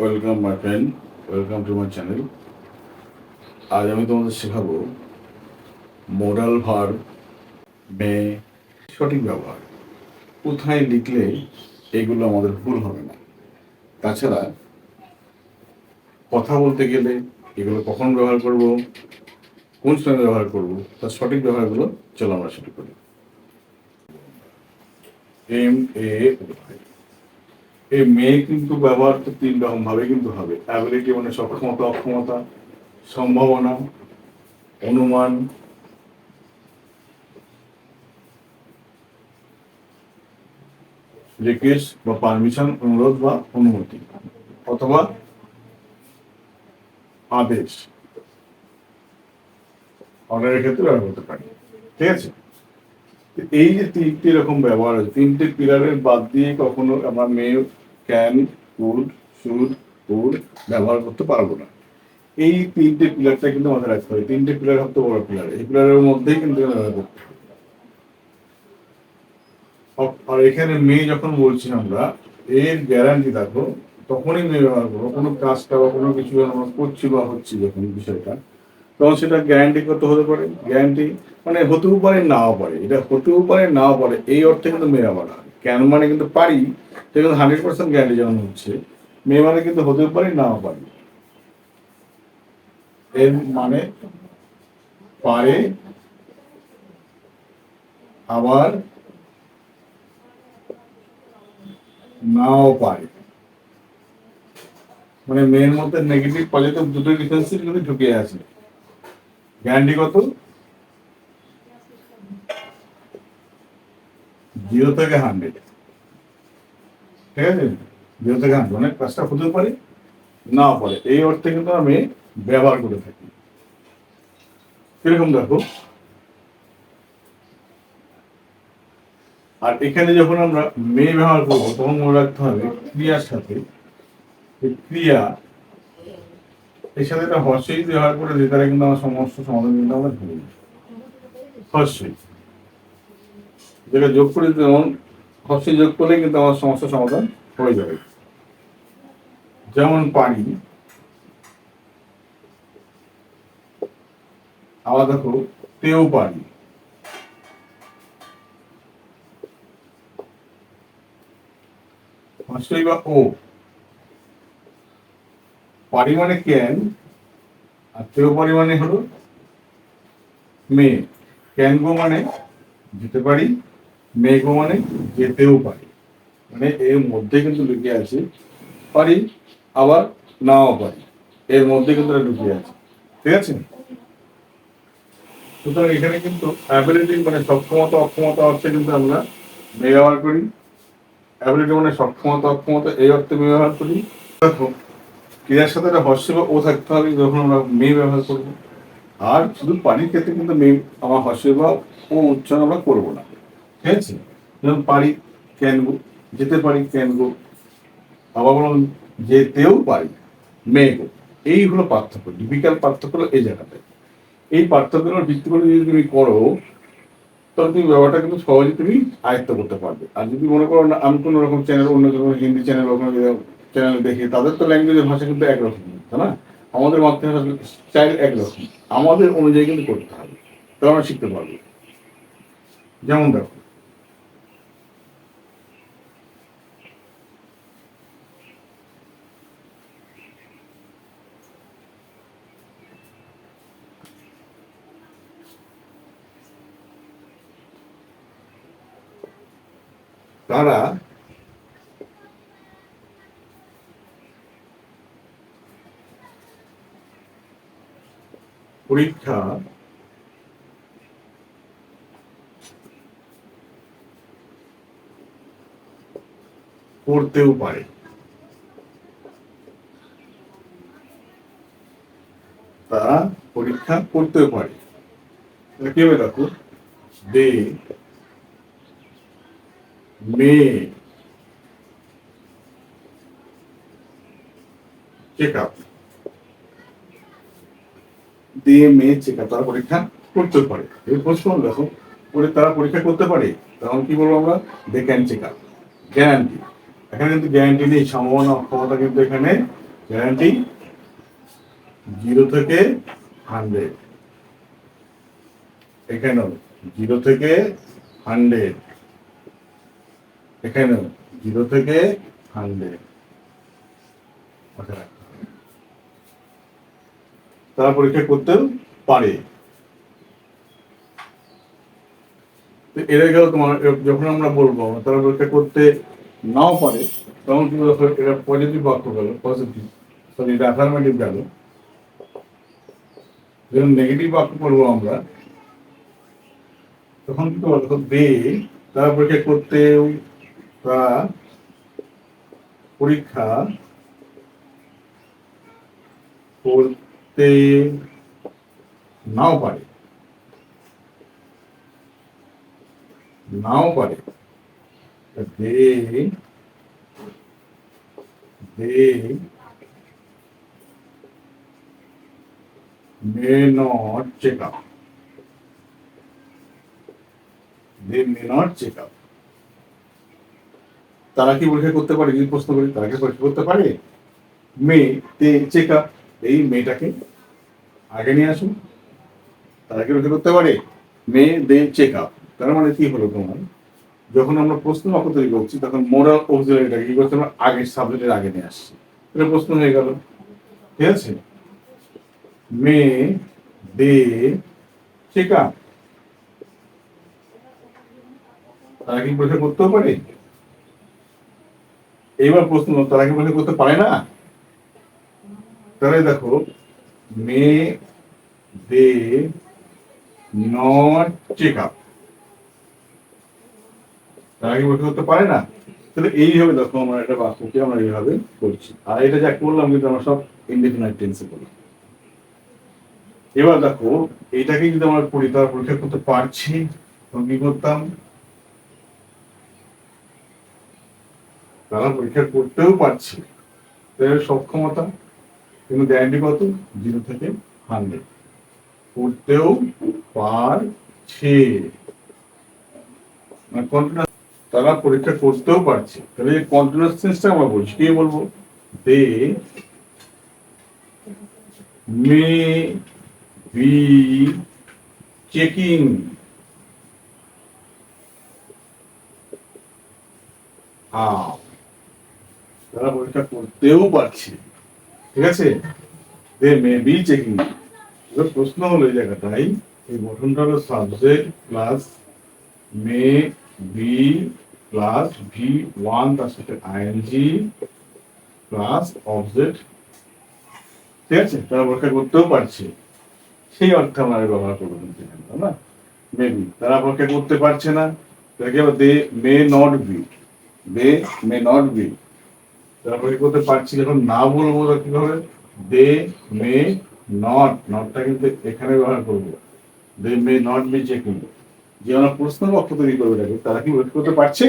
Welcome my friend welcome to my channel আজ আমি তোমাদের শেখাবো মোডাল ভার মে সঠিক ব্যবহার। কোথায় লিখলে এগুলো আমাদের ভুল হবে না? তাছাড়া কথা বলতে গেলে এগুলো কখন ব্যবহার করব? কোন সময় ব্যবহার করব? তার সঠিক ব্যবহারগুলো চলো আমরা শুরু করি। এম এ এই মেয়ে কিন্তু ব্যবহার তো তিন রকম ভাবে কিন্তু হবে। অ্যাবিলিটি মানে সক্ষমতা, অক্ষমতা, সম্ভাবনা, অনুমান, রিকোয়েস্ট বা পারমিশন অনুরোধ বা অনুমতি, অথবা আদেশ। অর্ডারের ক্ষেত্রে ব্যবহার করতে পারি। ঠিক আছে? এই যে তিনটি রকম ব্যবহার আছে, তিনটে পিলারের বাদ দিয়ে কখনো আমার মেয়ে ক্যান কুড শুড কুড ব্যবহার করতে পারব না। এই তিনটে পিলারটা কিন্তু মাথায় রাখতে হবে। তিনটে পিলার সবচেয়ে বড় পিলার এই পিলারের মধ্যেই কিন্তু করতে আর- এখানে মেয়ে যখন বলছি আমরা, এর গ্যারান্টি দেখো তখনই মেয়ে ব্যবহার করব। কোনো কাজটা বা কোনো কিছু আমরা করছি বা হচ্ছি যখন বিষয়টা, তখন সেটা গ্যারান্টি কত হতে পারে। গ্যারান্টি মানে হতেও পারে, নাও পারে। এটা হতেও পারে, নাও পারে। এই অর্থে কিন্তু মেয়ে আবার কেন মানে কিন্তু পারি সেটা কিন্তু হান্ড্রেড পার্সেন্ট গ্যারান্টি যেমন হচ্ছে, মেয়ে মানে কিন্তু হতেও পারে, নাও পারে। এর মানে পারে আবার নাও পারে। মানে মেয়ের মধ্যে নেগেটিভ পজিটিভ দুটো ডিফারেন্সই কিন্তু ঢুকে আছে গ্যারান্টি কত? জিরো থেকে হান্ড্রেড ঠিক আছে? জিরো থেকে হান্ড্রেড মানে কাজটা হতে পারে, নাও পারে। এই অর্থে কিন্তু আমি ব্যবহার করে থাকি। কীরকম দেখো? আর এখানে যখন আমরা মেয়ে ব্যবহার করব, তখন মনে রাখতে হবে, ক্রিয়ার সাথে ক্রিয়া, এর সাথে একটা হর্ষই ব্যবহার করে দিই তারা কিন্তু আমার সমস্ত সমাধান কিন্তু আমরা ধরে হর্ষই যেটা যোগ করে যেমন হর্ষই যোগ করলে কিন্তু আমার সমস্যার সমাধান হয়ে যাবে। যেমন পারি আবার দেখো, তেও হর্ষই বা ও। পারি মানে ক্যান, আর তেও পারি মানে হলো মেয়ে ক্যান গো মানে যেতে পারি গো মানে যেতেও পারি। মানে এর মধ্যে কিন্তু লুকিয়ে আছে। পারি, আবার নাও পারি। এর মধ্যে কিন্তু লুকিয়ে আছে। ঠিক আছে? সুতরাং এখানে কিন্তু অ্যাবিলিটি মানে সক্ষমতা, অক্ষমতা অর্থে কিন্তু আমরা ব্যবহার করি। অ্যাবিলিটি মানে সক্ষমতা, অক্ষমতা, এই অর্থে ব্যবহার করি। দেখো, ক্রিয়ার সাথে একটা বা ও থাকতে হবে, যখন আমরা মেয়ে ব্যবহার করব। আর শুধু পানির ক্ষেত্রে কিন্তু মেয়ে, আমার হর্ষ বা ও উচ্চারণ আমরা করব না। ঠিক আছে যেমন পারি ক্যান গো যেতে পারি ক্যান গো আবার বললাম যেতেও পারি মেয়ে গো এই হলো পার্থক্য ডিফিকাল্ট পার্থক্য এই জায়গাতে। এই পার্থক্যগুলোর ভিত্তি করে যদি তুমি করো, তাহলে তুমি ব্যাপারটা কিন্তু সহজে তুমি আয়ত্ত করতে পারবে। আর যদি মনে করো না, আমি কোনো রকম চ্যানেল অন্য কোনো হিন্দি চ্যানেল কোনো চ্যানেল দেখি, তাদের তো ল্যাঙ্গুয়েজের ভাষা কিন্তু একরকম, তাই না? আমাদের মাতৃভাষা স্টাইল একরকম। আমাদের অনুযায়ী কিন্তু করতে হবে তখন শিখতে পারব। যেমন দেখো তারা পরীক্ষা করতেও পারে। তারা পরীক্ষা করতেও পারে। তাহলে কি হবে দেখো? দে মে। চেক আপ দিয়ে মেয়ে চেক আপ তারা পরীক্ষা করতে পারে। এই প্রশ্ন দেখো করে তারা পরীক্ষা করতে পারে। তখন কি বলব আমরা? They can check up guarantee এখানে কিন্তু গ্যারান্টি নেই, সম্ভাবনা, অক্ষমতা কিন্তু এখানে গ্যারান্টি জিরো থেকে হান্ড্রেড এখানেও জিরো থেকে হান্ড্রেড এখানেও জিরো থেকে হান্ড্রেড। তারা পরীক্ষা করতেও পারে। এরা গেল তোমার যখন আমরা বলব তারা পরীক্ষা করতে নাও পারে তখন কি বলব, এটা পজিটিভ বাক্য গেল পজিটিভ সরি এটা অ্যাফার্মেটিভ গেল। যখন নেগেটিভ বাক্য করব আমরা তখন কি বলব বে তারা পরীক্ষা করতেও তারা পরীক্ষা করতে নাও পারে নাও পারে they they may not check up they may not check up তারা কি পরীক্ষা করতে পারে? যদি প্রশ্ন করি, তারা কি পরীক্ষা করতে পারে? মেয়ে চেক আপ এই মেয়েটাকে আগে নিয়ে আসুন। তারা কি পরীক্ষা করতে পারে? মেয়ে দে চেক আপ তার মানে কি হলো তোমার? যখন আমরা প্রশ্ন বাক্য তৈরি করছি, তখন মোরাল অক্সিলারিটাকে কি করতে আমরা আগের সাবজেক্টের আগে নিয়ে আসছি। এটা প্রশ্ন হয়ে গেল। ঠিক আছে? মেয়ে দে চেক আপ তারা কি পরীক্ষা করতেও পারে? এইবার প্রশ্ন, তারা কি পরীক্ষা করতে পারে না? তাহলে দেখো, may they not check up. তারা কি পরীক্ষা করতে পারে না? তাহলে এইভাবে দেখো আমরা একটা বাক্যকে আমরা এইভাবে করছি। আর এটা যা করলাম, কিন্তু আমরা সব ইনডিফিনাইট টেন্সে করলাম। এবার দেখো এইটাকে যদি আমরা করি পরীক্ষা করতে পারছি। তখন কি করতাম? তারা পরীক্ষা করতেও পারছে তাদের সক্ষমতা কিন্তু গ্যারান্টি কত? জিরো থেকে হান্ড্রেড। করতেও পারছে। মানে তারা পরীক্ষা করতেও পারছে। তাহলে এই কন্টিনিউয়াস সেন্সটা আমরা বলছি, কি বলব? They may be checking. Up তারা পরীক্ষা করতেও পারছে ঠিক আছে? দে মে বি চেকিং প্রশ্ন হলো এই জায়গাটাই এই গঠনটা হলো subject plus may be plus V one তার সাথে আইএনজি প্লাস অবজেক্ট ঠিক আছে? তারা পরীক্ষা করতেও পারছে। সেই অর্থে আমরা ব্যবহার করব তাই না? মেবি তারা পরীক্ষা করতে পারছে না। তাকে they may not be they may not be তারপরে করতে পারছি যখন না বলব তখন কি হবে দে মে নট। নটটা কিন্তু এখানে ব্যবহার করব। They may not be checking যে আমরা প্রশ্ন বক্ত তৈরি করবে এটাকে, তারা কি ওয়েট করতে পারছে?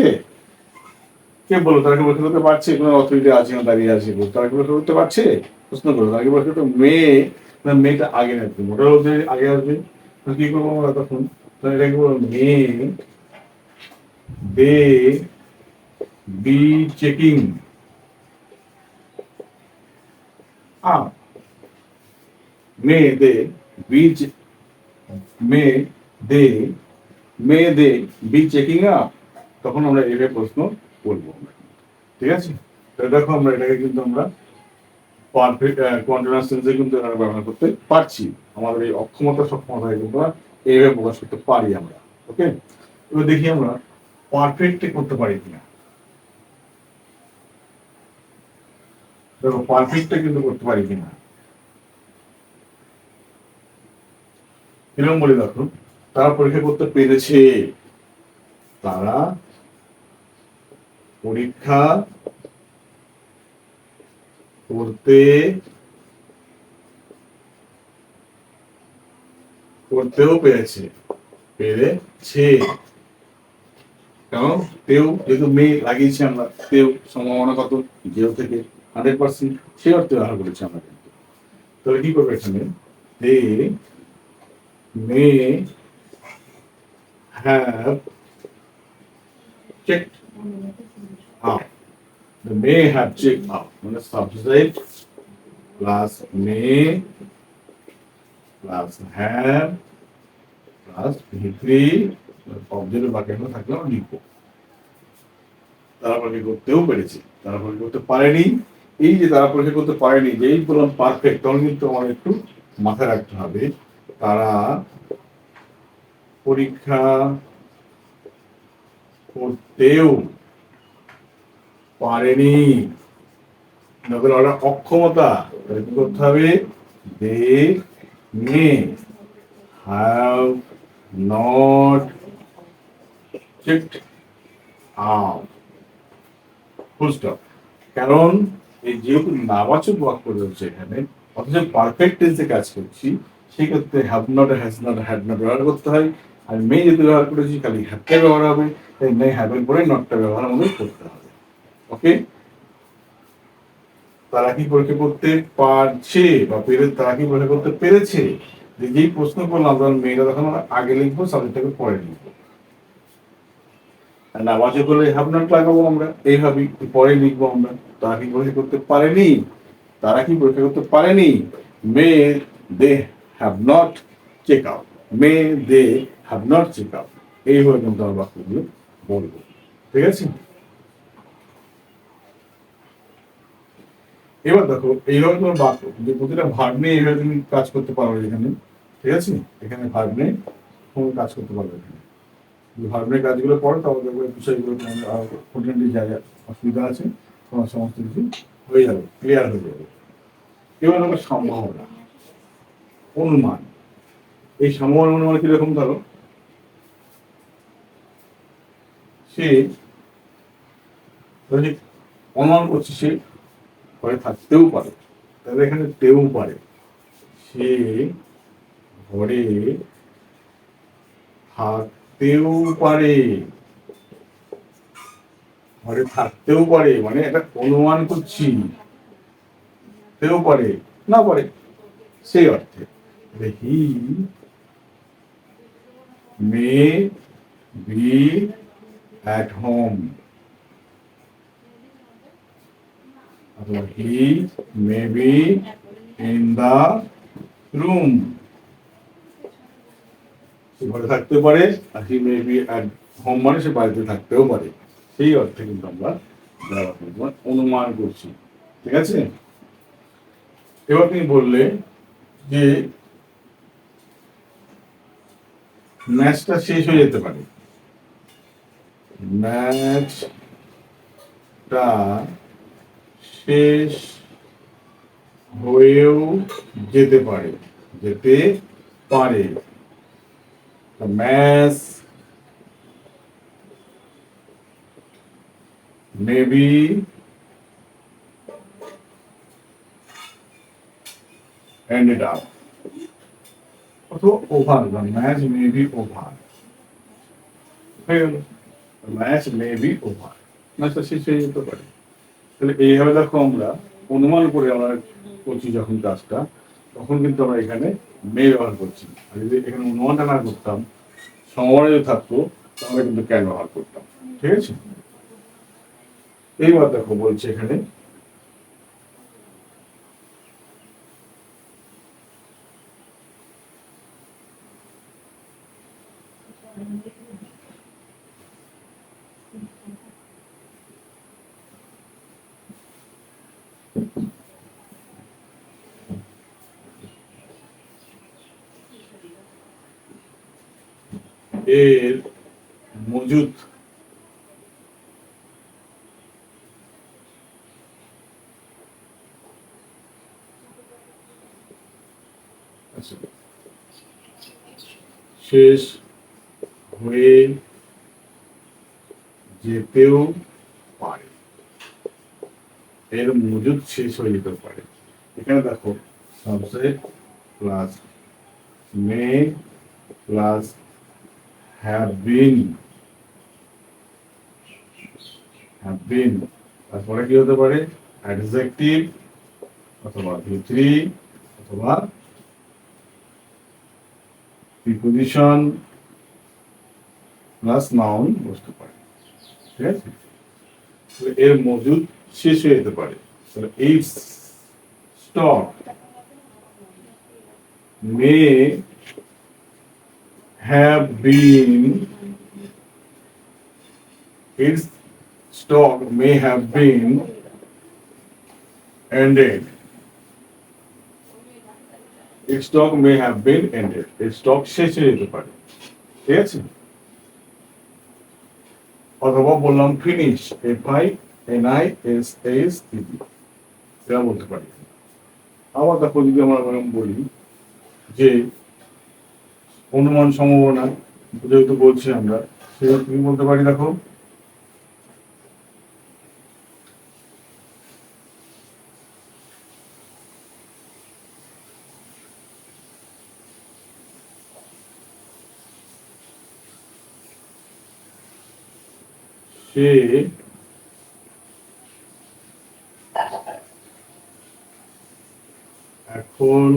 কে বলো, তারা কি ওয়েট করতে পারছে? কোনো অথরিটি আছে না দাঁড়িয়ে আছে? তারা কি ওয়েট করতে পারছে? প্রশ্ন করো, তারা কি ওয়েট করতে মেয়ে না মেয়েটা আগে আসবে মোটা হচ্ছে আগে আসবে। তো কি করব আমরা তখন? তাহলে এটাকে বলব? May they, be, checking. They be ch- may they may they be checking up তখন আমরা এভাবে প্রশ্ন করব। ঠিক আছে? তো দেখো আমরা এটাকে কিন্তু আমরা পারফেক্ট কন্টিনিউয়াস টেন্সে কিন্তু আমরা ব্যবহার করতে পারছি। আমাদের এই অক্ষমতা সক্ষমতা কিন্তু আমরা এইভাবে প্রকাশ করতে পারি আমরা। ওকে এবার দেখি আমরা পারফেক্টে করতে পারি কিনা। দেখো পারফেক্টটা কিন্তু করতে পারি কিনা? এরকম বলে দেখো, তারা পরীক্ষা করতে পেরেছে। তারা পরীক্ষা করতে করতেও পেরেছে। পেরেছে। কারণ তেও যেহেতু মেয়ে লাগিয়েছি আমরা, তেও সম্ভাবনা কত? জিরো থেকে হান্ড্রেড পার্সেন্ট সেই অর্থে ব্যবহার করেছি আমরা কিন্তু তাহলে কি করবে এখানে? They may have checked out. The may. মানে subject plus may plus have plus V অবজেক্টের বাকি এখনও থাকলে আমরা লিখব। পরীক্ষা করতেও পেরেছে। তারা পরীক্ষা করতে পারেনি। এই যে তারা পরীক্ষা করতে পারেনি যেই বললাম পারফেক্ট তখন কিন্তু আমার একটু মাথায় রাখতে হবে, তারা পরীক্ষা করতেও পারেনি। নকল অর্ডার অক্ষমতা কি করতে হবে? They may have not checked out full stop কারণ এই যেহেতু নাবাচক বাক্য রয়েছে এখানে, অথচ পারফেক্ট টেন্সে কাজ করছি, সেক্ষেত্রে have not has not had not ব্যবহার করতে হয়। আর মে যেহেতু ব্যবহার করেছি, খালি হ্যাভটা ব্যবহার হবে, তাই মে হ্যাভের পরে নটটা ব্যবহার আমাদের করতে হবে। ওকে তারা কি পরীক্ষা করতে পারছে বা পেরে তারা কি পরীক্ষা করতে পেরেছে। যে যেই প্রশ্ন করলাম তখন মেয়েটা তখন আমরা আগে লিখব সাবজেক্টটাকে পরে লিখব। নামাজে করলে হ্যাভ নট লাগাবো আমরা এইভাবেই পরে লিখব আমরা। তারা কি পরীক্ষা করতে পারেনি? তারা কি পরীক্ষা করতে পারেনি? May, they have not check out may, they have not check out এইভাবে কিন্তু আমরা বাক্যগুলো বলব। ঠিক আছে? এবার দেখো, এইভাবে তোমার বাক্য, যে প্রতিটা ভাগ নিয়ে এইভাবে তুমি কাজ করতে পারো এখানে। ঠিক আছে? এখানে ভাগ নিয়ে কাজ করতে পারবে এখানে। ভাগ কাজগুলো করো তাহলে দেখবে বিষয়গুলো যা যা অসুবিধা আছে তোমার সমস্ত কিছু হয়ে যাবে ক্লিয়ার হয়ে যাবে। এবার হলো সম্ভাবনা, অনুমান। এই সম্ভাবনা অনুমান কীরকম ধরো? সে অনুমান করছে সে ঘরে থাকতেও পারে তাহলে এখানে তেও পারে। সে ঘরে থাকতেও পারে। ঘরে থাকতেও পারে মানে এটা অনুমান করছি। তেও পারে, না পারে, সেই অর্থে। He, may, be at home he, may be in the room ঘরে থাকতে পারে, আর he may be at home মানে সে বাড়িতে থাকতেও পারে। সেই অর্থে কিন্তু আমরা অনুমান করছি। ঠিক আছে? এবার তিনি বললে যে ম্যাচটা শেষ হয়ে যেতে পারে। ম্যাচটা শেষ হয়েও যেতে পারে যেতে পারে। Match maybe ended up. অথবা over the match may be over হয়ে গেল ম্যাচ মে বি ওভার ম্যাচটা শেষ হয়ে যেতে পারে। তাহলে এইভাবে দেখো আমরা অনুমান করে আমরা করছি যখন কাজটা তখন কিন্তু আমরা এখানে মে ব্যবহার করছি। আর যদি এখানে অনুমানটা না করতাম সময় যদি থাকতো, তাহলে কিন্তু ক্যান ব্যবহার করতাম। ঠিক আছে? এইবার দেখো বলছে এখানে এর মজুদ। আচ্ছা। শেষ হয়ে যেতেও পারে। এর মজুদ শেষ হয়ে যেতে পারে। এখানে দেখো subject plus may plus have been. Have been. তারপরে কি হতে পারে? অ্যাডজেক্টিভ অথবা থ্রি অথবা প্রিপোজিশন প্লাস নাউন বসতে পারে। ঠিক আছে? এর মজুদ শেষ হয়ে যেতে পারে। তাহলে এই stock may have been its stock may have been ended. Its stock may have been ended. Its stock শেষ হয়ে যেতে পারে ঠিক আছে অথবা বললাম finish F I N I S S ED এটা বলতে পারি আবার দেখো যদি আমরা বলি যে অনুমান সম্ভাবনা যেহেতু বলছি আমরা সেটা কি বলতে পারি দেখো? সে এখন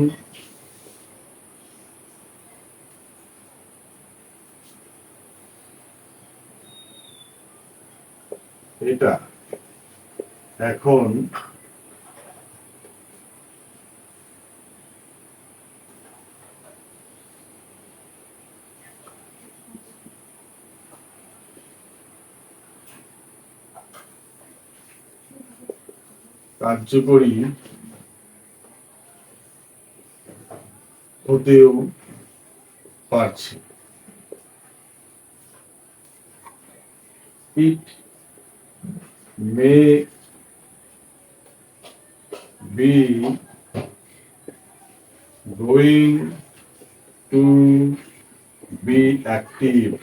এটা। এখন কার্যকরী হতেও পারছে। May be going to be active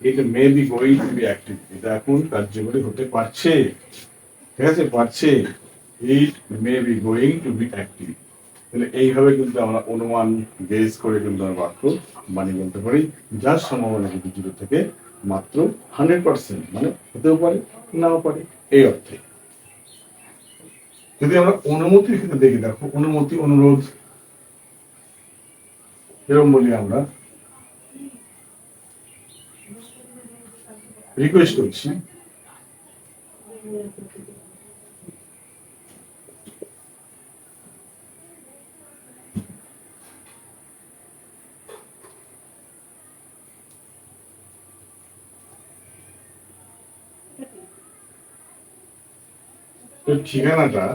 it may be going to be active এটা এখন কার্যকরী হতে পারছে ঠিক আছে পারছে it may be going to be active তাহলে এইভাবে কিন্তু আমরা অনুমান গেজ করে কিন্তু আমরা বাক্য বানিয়ে বলতে পারি, যার সম্ভাবনা কিন্তু জিরো থেকে মাত্র হান্ড্রেড পার্সেন্ট মানে হতেও পারে, নাও পারে, এই অর্থে। যদি আমরা অনুমতির ক্ষেত্রে দেখি, দেখো, অনুমতি, অনুরোধ, এরকম বলি আমরা। রিকোয়েস্ট করছি। তো ঠিকানাটা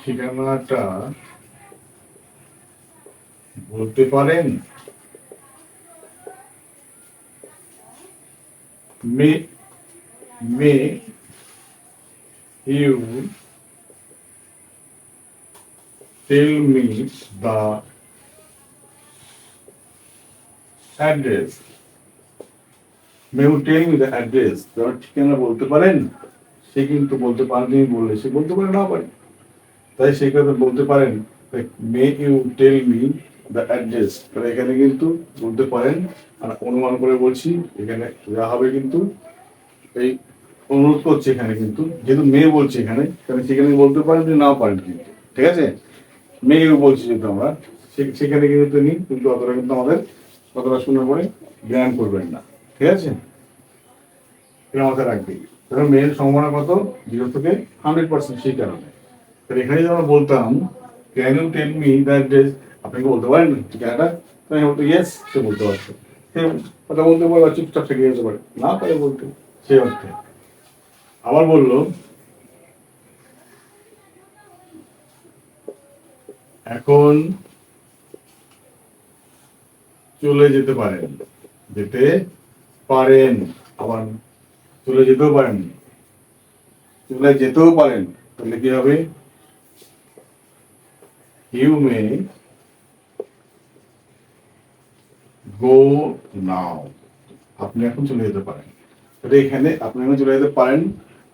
ঠিকানাটা বলতে পারেন may may you tell me the address may you tell me the address তোমার ঠিকানা বলতে পারেন? সে কিন্তু বলতে পারেনি, বললে সে বলতে পারে না পারে তাই সেই কথা বলতে পারেন। May you tell me the address তাহলে এখানে কিন্তু বলতে পারেন, আর অনুমান করে বলছি, এখানে যা হবে কিন্তু এই অনুরোধ করছে এখানে কিন্তু। যেহেতু মেয়ে বলছে এখানে, তাহলে সেখানে বলতে পারেন যে নাও পারেন কিন্তু। ঠিক আছে? মেয়ে বলছি যেহেতু আমরা, সে- সেখানে কিন্তু তিনি কিন্তু অতটা কিন্তু আমাদের অতটা শোনার পরে জ্ঞান করবেন না। ঠিক আছে? এটা মাথায় রাখবে। তাহলে মেয়ের সম্ভাবনা কত জিরো থেকে হান্ড্রেড পার্সেন্ট সেই কারণে। তাহলে এখানে আমরা বলতাম can you tell me that days আপনি বলতে পারেন? ঠিকানাটা তো আমি বলতো ইয়েস সে বলতে পারছে। সে কথা বলতে পারে বা চুপচাপ থেকে যেতে পারে। না পারে বলতে। সে অর্থে। আবার বলল, এখন চলে যেতে পারেন যেতে পারেন। আবার চলে যেতেও পারেন চলে যেতেও পারেন, তাহলে কি হবে? ইউ মে গো নাও আপনি এখন চলে যেতে পারেন। তাহলে এখানে আপনি এখন চলে যেতে পারেন,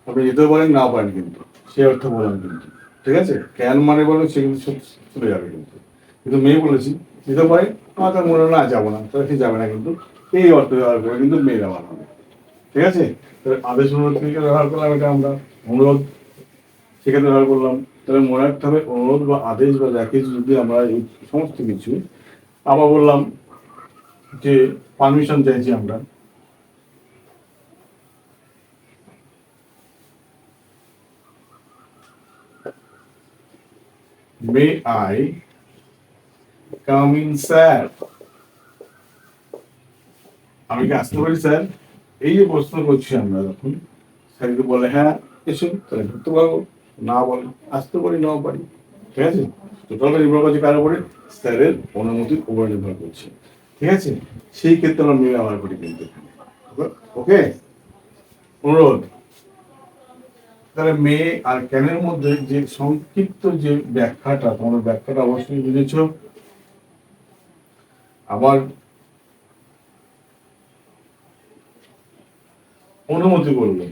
আপনি যেতেও পারেন, নাও পারেন কিন্তু। সে অর্থ বললাম কিন্তু। ঠিক আছে? ক্যান মানে বলে সে কিন্তু চলে যাবে কিন্তু। কিন্তু মেয়ে বলেছি, যেতে পারে। আমার তার মনে না, যাব না। তাহলে সে যাবে না কিন্তু। এই অর্থ ব্যবহার করে কিন্তু মেয়ে ব্যবহার হবে। ঠিক আছে? আদেশ অনুরোধ থেকে ব্যবহার করলাম, এটা আমরা অনুরোধ সেক্ষেত্রে ব্যবহার করলাম। তাহলে মনে রাখতে হবে, অনুরোধ বা আদেশ বা যা কিছু যদি আমরা এই সমস্ত কিছু আবার বললাম যে পারমিশন চাইছি আমরা। May I come in sir আমি কি আসতে পারি স্যার এই যে প্রশ্ন করছি আমরা তখন স্যার বলে হ্যাঁ এসো, তাহলে ঢুকতে পারব। না বলে, আসতে পারি, নাও পারি। ঠিক আছে? টোটালটা নির্ভর করছে কার উপরে? স্যারের অনুমতির উপরে নির্ভর করছে। ঠিক আছে? সেই ক্ষেত্রে আমরা মেয়ে ব্যবহার করি কিন্তু ওকে? অনুরোধ। তাহলে মেয়ে আর ক্যানের মধ্যে যে সংক্ষিপ্ত যে ব্যাখ্যাটা, তোমার ব্যাখ্যাটা অবশ্যই বুঝেছ। আবার অনুমতি করবে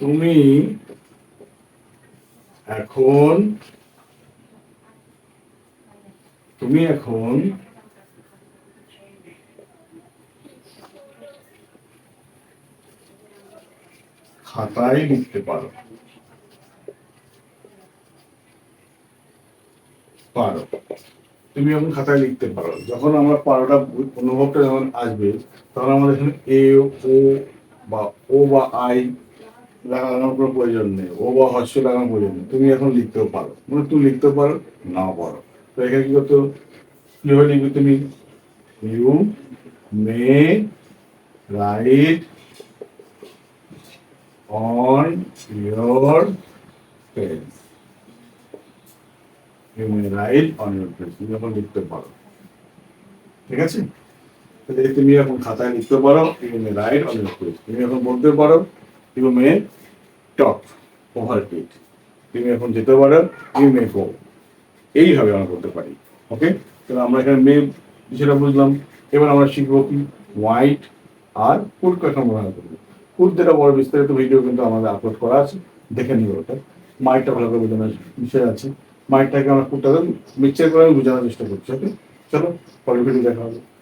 তুমি এখন তুমি এখন খাতায় লিখতে পারো। পারো। তুমি এখন খাতায় লিখতে পারো। যখন আমরা পারোটা অনুভবটা যখন আসবে, তখন আমাদের এখানে এ ও বা ও বা আই লাগানোর কোনো প্রয়োজন নেই। ও বা হস্য লাগানোর প্রয়োজন নেই। তুমি এখন লিখতেও পারো। মানে তুমি লিখতেও পারো, নাও পারো। তো এখানে কি করতে? কীভাবে লিখবে তুমি? You may write on your page. You may write on তুমি এখন লিখতে পারো। ঠিক আছে? তাহলে তুমি এখন খাতায় লিখতে পারো you may write on your তুমি এখন বলতে পারো ইউ মে টক ওভার তুমি এখন যেতে পারো ইউ মে গো এইভাবে আমরা করতে পারি। ওকে? তাহলে আমরা এখানে মে বিষয়টা বুঝলাম। এবার আমরা শিখব কি? হোয়াইট আর ফুড কখন ব্যবহার করব ফুড যেটা বড় বিস্তারিত ভিডিও কিন্তু আমাদের আপলোড করা আছে। দেখে নিও ওটা। মাইকটা ভালো করে বোঝানোর বিষয় আছে। মাইকটাকে আমরা ফুডটাকে মিক্সচার করে আমি বোঝানোর চেষ্টা করছি, ওকে? চলো, পরের ভিডিও দেখা হবে।